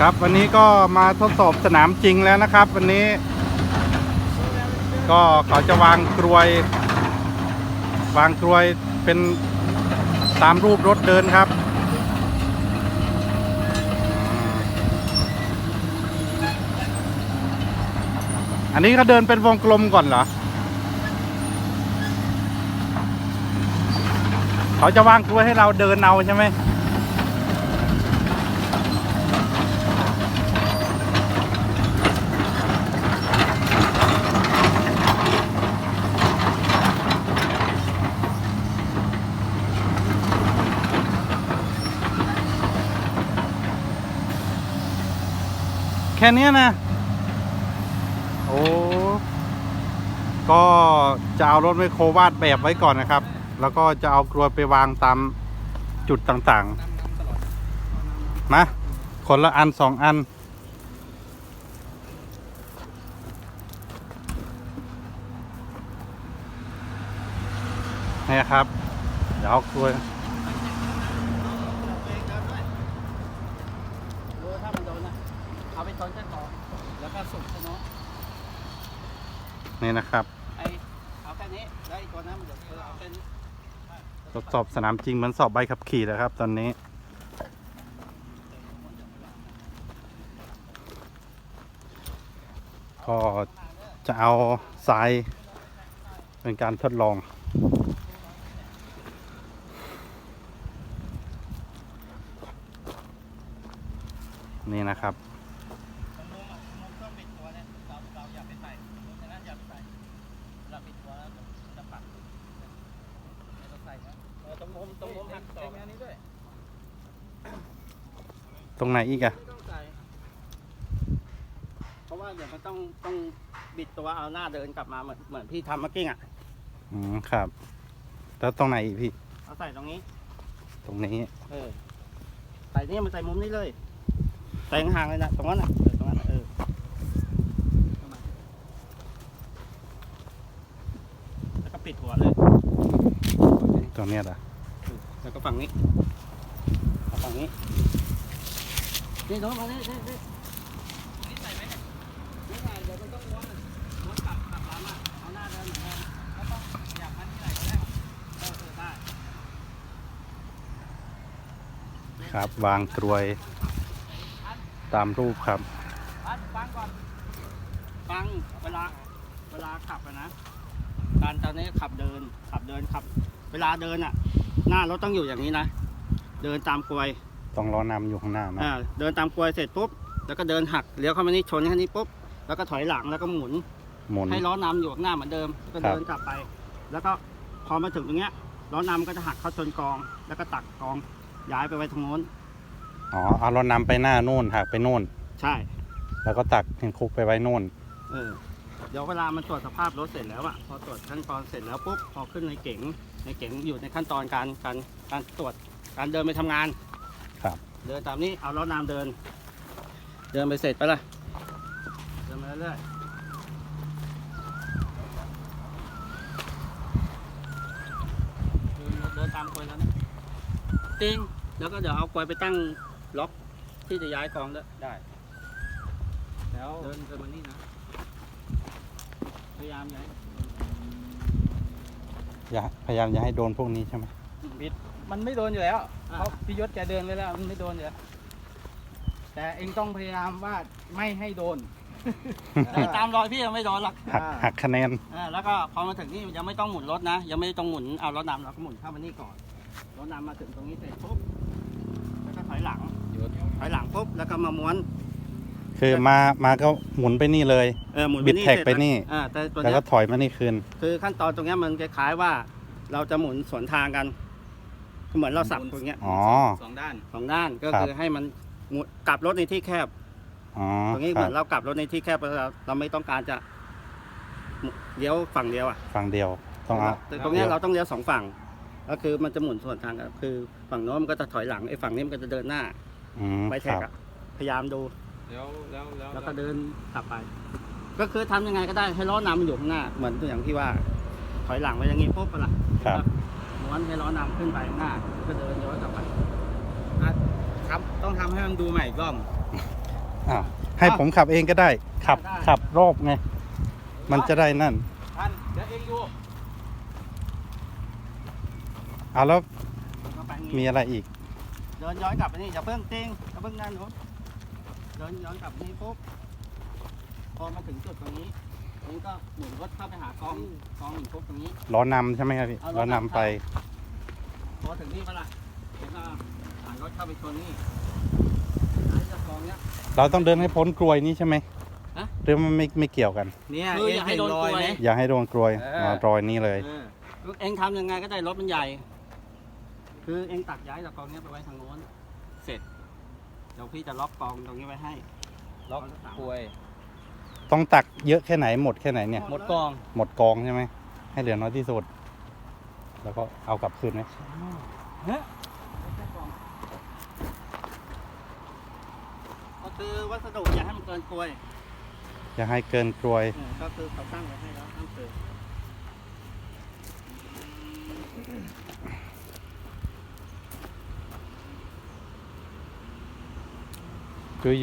ครับวันนี้ก็มาทดสอบสนามจริงแล้วนะครับ วันนี้ ก็เขาจะวางกรวย วางกรวยเป็นตามรูปรถเดินครับ อันนี้ก็เดินเป็นวงกลมก่อนเหรอ เขาจะวางกลวยให้เราเดินเอาใช่ไหม ค่นี้นะ โอ้ก็จะเอารถไมโครวาดแบบไว้ก่อนนะครับ แล้วก็จะเอากรวยไปวางตามจุดต่างๆ นะคนละอันสองอัน นี่ครับ เดี๋ยวเอากรวย ดูถ้ามันโดนนะ เอาไปต้นแค่ต่อแล้วก็สุกใช่ไหมนี่นะครับไอเอาแค่นี้แล้วอีกตัวนั้นมันเดี๋ยวเออเอาแค่นี้ทดสอบสนามจริงเหมือนสอบใบขับขี่แล้วครับ ตอนนี้ก็จะเอาทรายเป็นการทดลอง นี่นะครับ ต้องปิดตัวเนี่ยเราเราอย่าไปใส่ฉะนั้นอย่าไปใส่เราปิดตัวแล้วจะปักไม่ต้องใส่นะเออตรง มุมตรงมุมหักต่ออันนี้ด้วยตรงไหนอีกอะไม่ต้องใส่เพราะว่าเดี๋ยวมันต้องต้องบิดตัวเอาหน้าเดินกลับมาเหมือนเหมือนพี่ทำเมื่อกี้อะอืมครับ แล้วตรงไหนอีกพี่ เอาใส่ตรงนี้ ตรงนี้เออใส่นี่มันใส่มุมนี้เลย ใส่ห่างๆเลยนะตรงนั้นอะเออตรงนั้นน่ะเออแล้วก็ปิดหัวเลย ตรงเนี้ยเหรอ แล้วก็ฝั่งนี้ฝั่งนี้นี่โน้ตมานี่นี่นี่นี่ใส่ไหมเนี่ยนี่ใส่เดี๋ยวมันต้องม้วนม้วนกลับกลับหลังอะเอาหน้าเดินเหมือนเดิมแล้วต้องอยากมันที่ไหนก็ได้เออเออได้ครับวางกรวยตามรูปครับฟังก่อนฟังเวลาเวลาขับนะการตอนนี้ขับเดินขับเดินขับ เวลาเดินอะ หน้ารถต้องอยู่อย่างนี้นะ เดินตามกลวยต้องล้อนำอยู่ข้างหน้านะอ่าเดินตามกลวยเสร็จปุ๊บ แล้วก็เดินหักเลี้ยวเข้ามานี่ชนแค่นี้ปุ๊บ แล้วก็ถอยหลังแล้วก็หมุน หมุน ให้ล้อนำอยู่ข้างหน้าเหมือนเดิม ก็ครับเดินกลับไป แล้วก็พอมาถึงตรงเนี้ยล้อนำก็จะหักเข้าชนกอง แล้วก็ตักกองย้ายไปไว้ทางโน้น อ๋อ เอาล้อนำไปหน้านู่นหักไปนู่น ใช่ แล้วก็ตักเห็นคุกไปไว้นู่น เออเดี๋ยวเวลามันตรวจสภาพรถเสร็จแล้วอะพอตรวจขั้นตอนเสร็จแล้วปุ๊บพอขึ้นในเก๋งในเก๋งอยู่ในขั้นตอนการการการตรวจการเดินไปทำงาน ครับ เดินตามนี้เอาล้อน้ำเดิน เดินไปเสร็จไปละเดินไปเรื่อยๆเดินเดินตามกลวยแล้วนะติ้งแล้วก็เดี๋ยวเอากลวยไปตั้งล็อกที่จะย้ายกองด้วยได้ แล้วเดินเดินมานี่นะพ ยายามอย่าให้อย่าพยายามอย่าให้โดนพวกนี้ใช่ไหมบิดมันไม่โดนอยู่แล้วอ่าเพราะพี่ยศแกเดินไปแล้วมันไม่โดนอยู่แล้วแต่เองต้องพยายามว่าไม่ให้โดนแต่ตามรอยพี่ยังไม่โดนหรอกหักอ่าหักคะแนนอ่าแล้วก็พอมาถึงนี่ยังไม่ต้องหมุนรถนะ ยังไม่ต้องหมุนเอารถนำเราก็หมุนเข้ามานี่ก่อนรถนำมาถึงตรงนี้เสร็จปุ๊บแล้วก็ถอยหลังถอยหลังปุ๊บแล้วก็มาม้วน คือมามาก็หมุนไปนี่เลยเออหมุนบิดแท็กเสร็จไปนี่อ่าแต่ตัวแล้วเนี้ก็ยถอยมานี่คืน คือขั้นตอนตรงเนี้ยมันคล้ายๆว่า เราจะหมุนสวนทางกันเหมือนเราสับตรงเนี้ยอ๋อ สองด้าน สองด้านก็ครับ คือให้มันหมุนกลับรถในที่แคบ อ๋อตรงนี้คเหรัมือบนเรากลับรถในที่แคบเราเราไม่ต้องการจะเลี้ยวฝั่งเดียวอะฝั่งเดียวต้องเอาแต่ตรงเนี้ยเราต้องเลี้ยวสองฝั่ง ก็คือมันจะหมุนส่วนทางกันคือฝั่งโน้นมันก็จะถอยหลังไอ้ฝั่งนี้มันก็จะเดินหน้าอืมไปคแท็กรับอะพยายามดู แล้วแล้วแล้วแล้วก็เดินกลับไป ก็คือทำยังไงก็ได้ให้ล้อนำมันอยู่ข้างหน้า เหมือนตัวอย่างที่ว่า ถอยหลังไปอย่างงี้ปุ๊บไปละครับ ม้วนให้ล้อนำขึ้นไปข้างหน้า ก็เดินย้อนกลับไปทำต้องทำให้มันดูใหม่อีกรอบ อ้าวให้ผมขับเองก็ได้ ขับได้ ขับรอบไง มันจะได้นั่นท่านเดี๋ยวเองดูเอาแล้วก็ไปมีงี้อะไรอีก เดินย้อนกลับไปนี่อย่าเพิ่งเต้งอย่าเพิ่งนั่นหนู เดินย้อนกลับนี่ปุ๊บพอมาถึงจุดตรงนี้นี่ก็หมุนรถเข้าไปหากองกองหนึ่งปุ๊บตรงนี้ ล้อนำใช่ไหมครับพี่เอาล้ล้ออนำ นำไป พอถึงนี่ปะล่ะเดี๋ยวก็หันรถเข้าไปชนนี่อันนี้จะกองเนี้ย เราต้องเดินให้พ้นกลวยนี้ใช่ไหมฮะ หรือมันไม่ไม่เกี่ยวกัน เนี่ยคืออย่าให้โดนกลวยไหม อย่าให้โดนกลวยเอออ๋อ๋อรอยนี้เลย เออเองทำยังไงก็ได้รถมันใหญ่ คือเองตักย้ายจากกองเนี้ยไปไว้ทางโน้น เสร็จ เดี๋ยวพี่จะล็อกกองตรงนี้ไว้ให้ ล็อกกลวย ต้องตักเยอะแค่ไหนหมดแค่ไหนเนี่ย หมดกอง หมดกองใช่ไหม ให้เหลือน้อยที่สุด แล้วก็เอากลับคืนไหมก็คือวัสดุอย่าให้มันเกินกลวย อย่าให้เกินกลวยเออก็คือเขาตั้งไว้ให้แล้วห้ามเกิน คือ